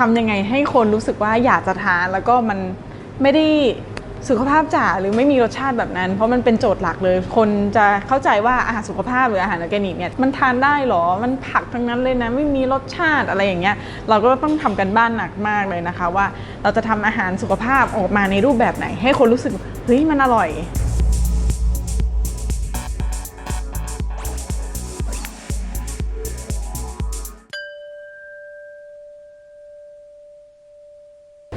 ทำยังไงให้คนรู้สึกว่าอยากจะทาน แล้วก็มันไม่ได้สุขภาพจ๋าหรือไม่มีรสชาติแบบนั้น เพราะมันเป็นโจทย์หลักเลย คนจะเข้าใจว่าอาหารสุขภาพหรืออาหารออร์แกนิกเนี่ยมันทานได้หรอมันผักทั้งนั้นเลยนะ ไม่มีรสชาติอะไรอย่างเงี้ยเราก็ต้องทำกันบ้านหนักมากเลยนะคะ ว่าเราจะทำอาหารสุขภาพออกมาในรูปแบบไหน ให้คนรู้สึกเฮ้ยมันอร่อย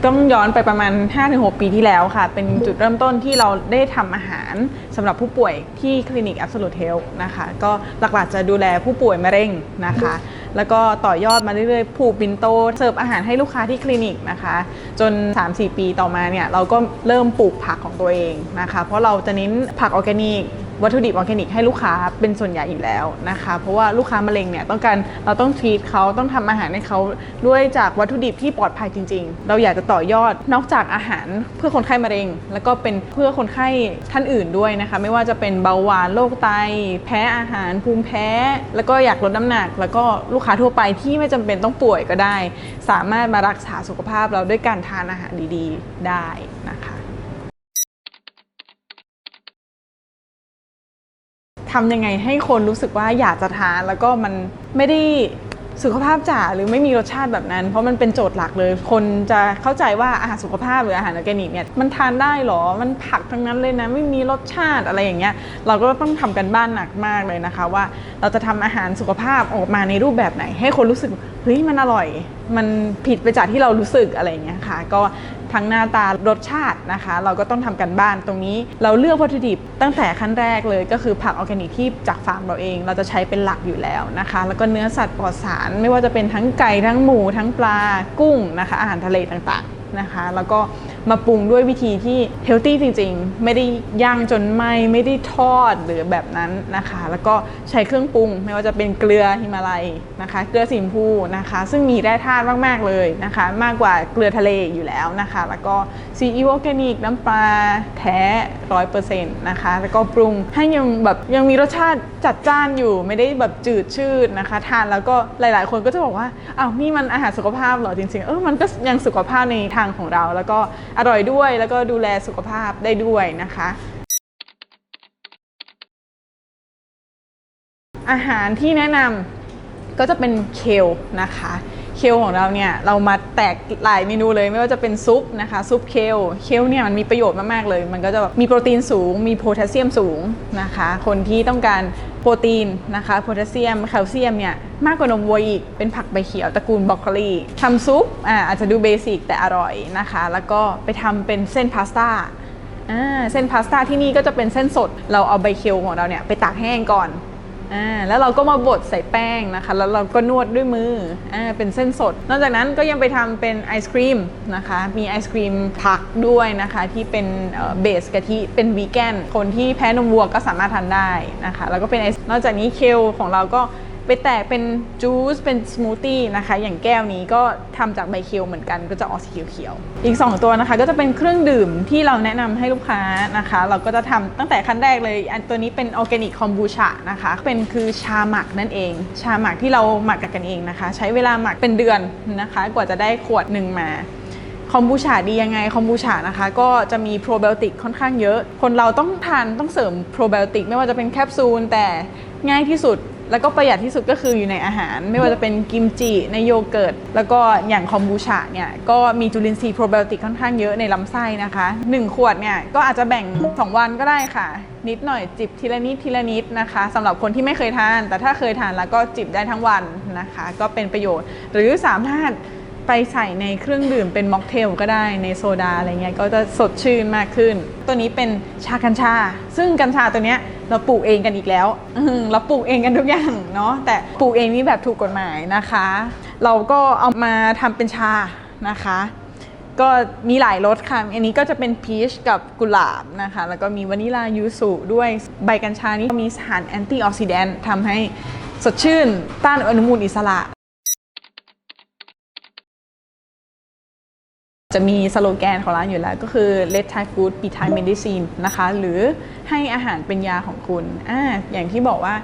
ต้องย้อนไปประมาณ 5-6 ปีที่แล้วค่ะ เป็นจุดเริ่มต้นที่เราได้ทำอาหารสำหรับผู้ป่วยที่คลินิก Absolute Health นะคะ ก็หลักๆจะดูแลผู้ป่วยมะเร็งนะคะ แล้วก็ต่อยอดมาเรื่อยๆ ผูกปินโต เสิร์ฟอาหารให้ลูกค้าที่คลินิกนะคะ จน 3-4 ปีต่อมาเนี่ย เราก็เริ่มปลูกผักของตัวเองนะคะ เพราะเราจะเน้นผักออร์แกนิก วัตถุดิบออร์แกนิกให้ลูกค้าเป็นส่วนใหญ่อยู่แล้วนะคะ เพราะว่าลูกค้ามะเร็งเนี่ยต้องการเราต้องทีทเขาต้องทำอาหารให้เขาด้วยจากวัตถุดิบที่ปลอดภัยจริง ๆ เราอยากจะต่อยอดนอกจากอาหารเพื่อคนไข้มะเร็ง แล้วก็เป็นเพื่อคนไข้ท่านอื่นด้วยนะคะ ไม่ว่าจะเป็นเบาหวานโรคไต แพ้อาหารภูมิแพ้ แล้วก็อยากลดน้ำหนัก แล้วก็ลูกค้าทั่วไปที่ไม่จำเป็นต้องป่วยก็ได้ สามารถมารักษาสุขภาพเราด้วยการทานอาหารดี ๆ ได้นะคะ ทำยังไงให้คนรู้สึกว่าอยากจะทาน แล้วก็มันไม่ได้สุขภาพจ๋าหรือไม่มีรสชาติแบบนั้น เพราะมันเป็นโจทย์หลักเลย คนจะเข้าใจว่าอาหารสุขภาพหรืออาหารออร์แกนิกเนี่ยมันทานได้หรอมันผักทั้งนั้นเลยนะไม่มีรสชาติอะไรอย่างเงี้ยเราก็ต้องทำกันบ้านหนักมากเลยนะคะ ว่าเราจะทำอาหารสุขภาพออกมาในรูปแบบไหน ให้คนรู้สึกเฮ้ยมันอร่อย มันผิดไปจากที่เรารู้สึกอะไรอย่างเงี้ยค่ะ ก็ ทั้งหน้าตารสชาตินะคะ เราก็ต้องทำกันบ้านตรงนี้ เราเลือกวัตถุดิบตั้งแต่ขั้นแรกเลยก็คือผักออร์แกนิกที่จากฟาร์มเราเอง เราจะใช้เป็นหลักอยู่แล้วนะคะ แล้วก็เนื้อสัตว์ปลอดสาร ไม่ว่าจะเป็นทั้งไก่ทั้งหมูทั้งปลากุ้งนะคะ อาหารทะเลต่างๆนะคะ แล้วก็ มาปรุงด้วยวิธีที่เฮลตี้จริงๆ ไม่ได้ย่างจนไหมไม่ได้ทอดหรือแบบนั้นนะคะ แล้วก็ใช้เครื่องปรุงไม่ว่าจะเป็นเกลือฮิมาลัยนะคะ เกลือสีชมพูนะคะ ซึ่งมีแร่ธาตุมากๆเลยนะคะ มากกว่าเกลือทะเลอยู่แล้วนะคะ แล้วก็ซีอิ๊วออร์แกนิกน้ำปลาแท้ร้อยเปอร์เซ็นต์นะคะ แล้วก็ปรุงให้ยังแบบยังมีรสชาติจัดจ้านอยู่ไม่ได้แบบจืดชืดนะคะ ทานแล้วก็หลายๆ คนก็จะบอกว่าอ้าวนี่มันอาหารสุขภาพเหรอจริงๆเออมันก็ยังสุขภาพในทางของเราแล้วก็อร่อยด้วยแล้วก็ดูแลสุขภาพได้ด้วยนะคะ อาหารที่แนะนำก็จะเป็นเคลนะคะ เคลของเราเนี่ยเรามาแตกหลายเมนูเลยไม่ว่าจะเป็นซุปนะคะซุปเคลเคลเนี่ยมันมีประโยชน์มากๆเลย มันก็จะแบบมีโปรตีนสูง มีโพแทสเซียมสูงนะคะ คนที่ต้องการโปรตีนนะคะโพแทสเซียมแคลเซียมเนี่ยมากกว่านมวัวอีกเป็นผักใบเขียวตระกูลบรอกโคลีทำซุปอ่าอาจจะดูเบสิกแต่อร่อยนะคะ แล้วก็ไปทำเป็นเส้นพาสต้าอ่าเส้นพาสต้าที่นี่ก็จะเป็นเส้นสด เราเอาใบเคลของเราเนี่ยไปตากแห้งก่อน อ่าแล้วเราก็มาบดใส่แป้งนะคะ แล้วเราก็นวดด้วยมืออ่าเป็นเส้นสด นอกจากนั้นก็ยังไปทำเป็นไอศครีมนะคะ มีไอศครีมผักด้วยนะคะ ที่เป็นเบสกะทิเป็นวีแกนคนที่แพ้นมวัวก็สามารถทานได้นะคะ แล้วก็เป็นไอนอกจากนี้เคลของเราก็ ไปแตกเป็นจูสเป็นสมูทตี้นะคะ อย่างแก้วนี้ก็ทำจากใบเคียวเหมือนกันก็จะออกสีเขียวๆอีก 2 ตัวนะคะ ก็จะเป็นเครื่องดื่มที่เราแนะนำให้ลูกค้านะคะ เราก็จะทำตั้งแต่ขั้นแรกเลยอันตัวนี้เป็นออร์แกนิกคอมบูชานะคะ เป็นคือชาหมักนั่นเอง ชาหมักที่เราหมักกันเองนะคะ ใช้เวลาหมักเป็นเดือนนะคะ กว่าจะได้ขวดหนึ่งมาคอมบูชาดียังไงคอมบูชานะคะก็จะมีโปรไบโอติกค่อนข้างเยอะ คนเราต้องทานต้องเสริมโปรไบโอติกไม่ว่าจะเป็นแคปซูลแต่ง่ายที่สุด แล้วก็ประหยัดที่สุดก็คืออยู่ในอาหาร ไม่ว่าจะเป็นกิมจิในโยเกิร์ต แล้วก็อย่างคอมบูชาเนี่ยก็มีจุลินทรีย์โปรไบโอติกค่อนข้างเยอะในลำไส้นะคะ 1 ขวดเนี่ยก็อาจจะแบ่ง 2 วันก็ได้ค่ะ นิดหน่อยจิบทีละนิดทีละนิดนะคะสำหรับคนที่ไม่เคยทาน แต่ถ้าเคยทานแล้วก็จิบได้ทั้งวันนะคะ ก็เป็นประโยชน์ หรือสามารถไปใส่ในเครื่องดื่มเป็นม็อกเทลก็ได้ในโซดาอะไรเงี้ยก็จะสดชื่นมากขึ้น ตัวนี้เป็นชากัญชา ซึ่งกัญชาตัวเนี้ย เราปลูกเองกันอีกแล้วเราปลูกเองกันทุกอย่างเนาะแต่ปลูกเองนี่แบบถูกกฎหมายนะคะ เราก็เอามาทำเป็นชานะคะ ก็มีหลายรสค่ะ อันนี้ก็จะเป็นพีชกับกุหลาบนะคะ แล้วก็มีวานิลายูสุด้วยใบกัญชานี้มีสารแอนตี้ออกซิแดนต์ทำให้สดชื่นต้านอนุมูลอิสระ จะมีสโลแกนของร้านอยู่แล้ว ก็คือ let Thai food be Thai medicine นะคะ หรือให้อาหารเป็นยาของคุณอ่าอย่างที่บอกว่า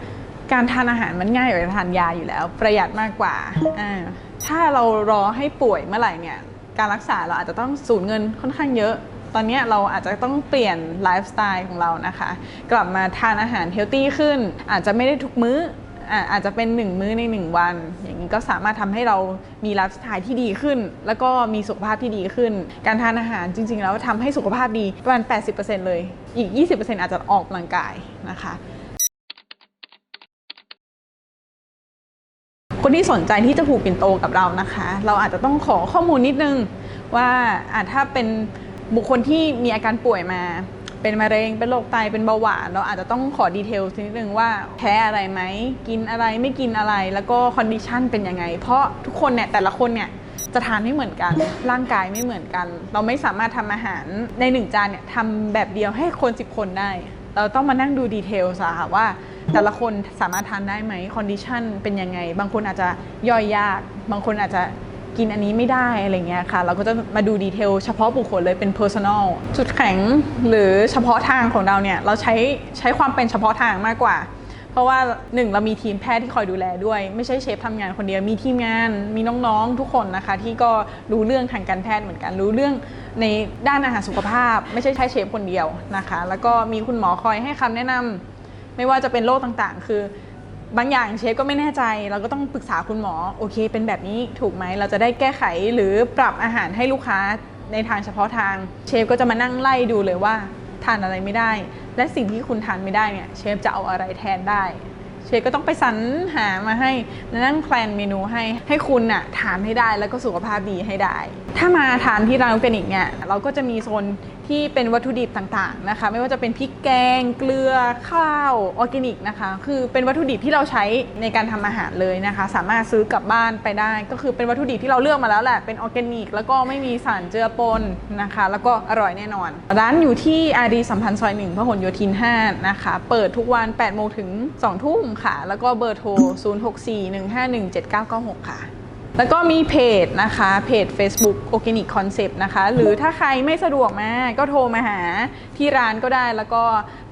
การทานอาหารมันง่ายกว่าการทานยาอยู่แล้ว ประหยัดมากกว่าอ่า ถ้าเรารอให้ป่วยเมื่อไหร่เนี่ยการรักษาเราอาจจะต้องสูญเงินค่อนข้างเยอะ ตอนนี้เราอาจจะต้องเปลี่ยนไลฟ์สไตล์ของเรานะคะ กลับมาทานอาหารเฮลตี้ขึ้น อาจจะไม่ได้ทุกมื้อ อาจจะเป็น1มื้อใน1วัน อย่างนี้ก็สามารถทำให้เรามีไลฟ์สไตล์ที่ดีขึ้น แล้วก็มีสุขภาพที่ดีขึ้น การทานอาหารจริง ๆ แล้วทำให้สุขภาพดีประมาณ 80%เลย อีก 20%อาจจะออกกำลังกายนะคะคนที่สนใจที่จะผูกปิ่นโตกับเรานะคะ เราอาจจะต้องขอข้อมูลนิดนึงว่าอะถ้าเป็นบุคคลที่มีอาการป่วยมา เป็นมะเร็ง เป็นโรคไต เป็นเบาหวาน เราอาจจะต้องขอดีเทลนิดนึงว่าแพ้อะไรไหม กินอะไรไม่กินอะไร แล้วก็คอนดิชันเป็นยังไง เพราะทุกคนเนี่ยแต่ละคนเนี่ยจะทานไม่เหมือนกัน ร่างกายไม่เหมือนกัน เราไม่สามารถทำอาหารในหนึ่งจานเนี่ยทำแบบเดียวให้คน 10 คนได้ เราต้องมานั่งดูดีเทลสะค่ะว่า แต่ละคนสามารถทานได้ไหมคอนดิชันเป็นยังไง บางคนอาจจะย่อยยาก บางคนอาจจะ กินอันนี้ไม่ได้อะไรเงี้ยค่ะ เราก็จะมาดูดีเทลเฉพาะบุคคลเลยเป็น personal จุดแข็งหรือเฉพาะทางของเราเนี่ยเราใช้ใช้ความเป็นเฉพาะทางมากกว่า เพราะว่าหนึ่งเรามีทีมแพทย์ที่คอยดูแลด้วย ไม่ใช่เชฟทำงานคนเดียวมีทีมงานมีน้องๆทุกคนนะคะ ที่ก็รู้เรื่องทางการแพทย์เหมือนกันรู้เรื่องในด้านอาหารสุขภาพ ไม่ใช่ใช้เชฟคนเดียวนะคะ แล้วก็มีคุณหมอคอยให้คำแนะนำไม่ว่าจะเป็นโรคต่างๆ คือ บางอย่างเชฟก็ไม่แน่ใจ เราก็ต้องปรึกษาคุณหมอ โอเค เป็นแบบนี้ถูกไหม เราจะได้แก้ไขหรือปรับอาหารให้ลูกค้าในทางเฉพาะทาง เชฟก็จะมานั่งไล่ดูเลยว่าทานอะไรไม่ได้ และสิ่งที่คุณทานไม่ได้เนี่ยเชฟจะเอาอะไรแทนได้ เชฟก็ต้องไปสรรหามาให้นั่งแพลนเมนูให้ให้คุณน่ะทานให้ได้แล้วก็สุขภาพดีให้ได้ ถ้ามาทานที่ร้านออร์แกนิกเนี่ยเราก็จะมีโซน ที่เป็นวัตถุดิบต่างๆนะคะ ไม่ว่าจะเป็นพริกแกง เกลือข้าวออร์แกนิกนะคะ คือเป็นวัตถุดิบที่เราใช้ในการทำอาหารเลยนะคะ สามารถซื้อกลับบ้านไปได้ ก็คือเป็นวัตถุดิบที่เราเลือกมาแล้วแหละเป็นออร์แกนิก แล้วก็ไม่มีสารเจือปนนะคะ แล้วก็อร่อยแน่นอน ร้านอยู่ที่อารีสัมพันธ์ซอยหนึ่งพหลโยธิน 5 นะคะ เปิดทุกวัน8โมงถึง2ทุ่มค่ะ แล้วก็เบอร์โทร 0641517996 ค่ะ แล้วก็มีเพจนะคะ เพจ Facebook Organic Concept นะคะ หรือถ้าใครไม่สะดวกมา ก็โทรมาหาที่ร้านก็ได้ แล้วก็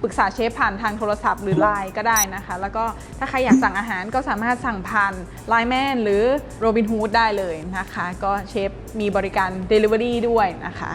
ปรึกษาเชฟผ่านทางโทรศัพท์หรือไลน์ก็ได้นะคะ แล้วก็ถ้าใครอยากสั่งอาหารก็สามารถสั่งผ่านไลน์แมนหรือโรบินฮูดได้เลยนะคะ ก็เชฟมีบริการ Delivery ด้วยนะคะ